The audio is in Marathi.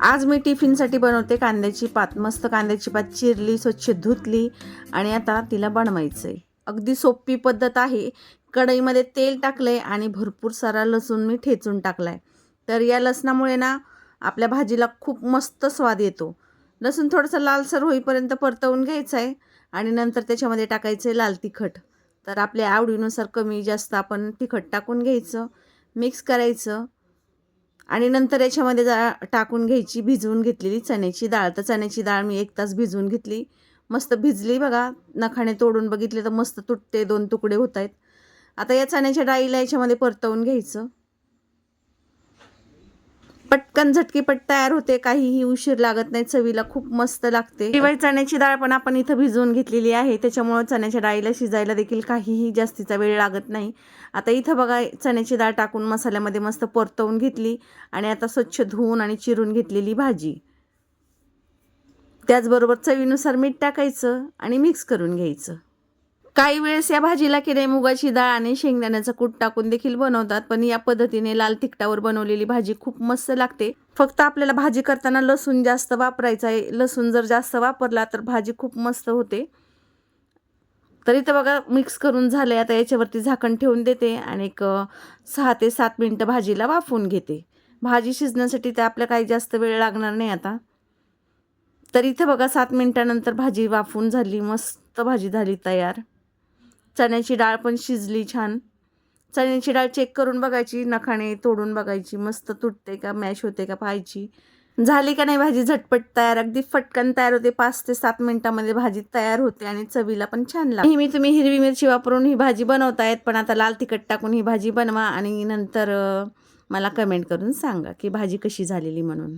आज मी टिफिनसाठी बनवते कांद्याची पात मस्त कांद्याची पात चिरली स्वच्छ धुतली आणि आता तिला बनवायचं आहे अगदी सोपी पद्धत आहे. कढईमध्ये तेल टाकलं आहे आणि भरपूर सारा लसूण मी ठेचून टाकला आहे तर या लसणामुळे ना आपल्या भाजीला खूप मस्त स्वाद येतो. लसूण थोडंसं लालसर होईपर्यंत परतवून घ्यायचं आहे आणि नंतर त्याच्यामध्ये टाकायचं आहे लाल तिखट. तर आपल्या आवडीनुसार कमी जास्त आपण तिखट टाकून घ्यायचं मिक्स करायचं आणि नंतर याच्यामध्ये जा टाकून घ्यायची भिजवून घेतलेली चण्याची डाळ. तर चण्याची डाळ मी एक तास भिजवून घेतली. मस्त भिजली बघा. नखाने तोडून बघितले तर मस्त तुटते दोन तुकडे होत आहेत. आता या चण्याच्या डाळीला याच्यामध्ये परतवून घ्यायचं. पटकन झटकीपट तयार होते काहीही उशीर लागत नाही चवीला खूप मस्त लागते. शिवाय चण्याची डाळ पण आपण इथं भिजवून घेतलेली आहे त्याच्यामुळं चण्याच्या डाळीला शिजायला देखील काहीही जास्तीचा वेळ लागत नाही. आता इथं बघा चण्याची डाळ टाकून मसाल्यामध्ये मस्त परतवून घेतली आणि आता स्वच्छ धुवून आणि चिरून घेतलेली भाजी. त्याचबरोबर चवीनुसार मीठ टाकायचं आणि मिक्स करून घ्यायचं. काही वेळेस या भाजीला की नाही मुगाची डाळ आणि शेंगदाण्याचं कूट टाकून देखील बनवतात पण या पद्धतीने लाल तिखटावर बनवलेली भाजी खूप मस्त लागते. फक्त आपल्याला भाजी करताना लसूण जास्त वापरायचा आहे. लसूण जर जास्त वापरला तर भाजी खूप मस्त होते. तर इथं बघा मिक्स करून झालं आहे आता याच्यावरती झाकण ठेवून देते आणि एक सहा ते सात मिनटं भाजीला वाफवून घेते. भाजी शिजण्यासाठी ते आपल्या काही जास्त वेळ लागणार नाही आता. तर इथं बघा सात मिनटानंतर भाजी वाफवून झाली. मस्त भाजी झाली तयार. चण्याची डाळ पण शिजली छान. चण्याची डाळ चेक करून बघायची नखाने तोडून बघायची मस्त तुटते का मॅश होते का पाहायची. झाली का नाही भाजी झटपट तयार अगदी फटकन तयार होते. पाच ते सात मिनिटामध्ये भाजी तयार होते आणि चवीला पण छान लागते. नेहमी तुम्ही हिरवी मिरची वापरून ही भाजी बनवतायत पण आता लाल तिखट टाकून ही भाजी बनवा आणि नंतर मला कमेंट करून सांगा की भाजी कशी झालेली म्हणून.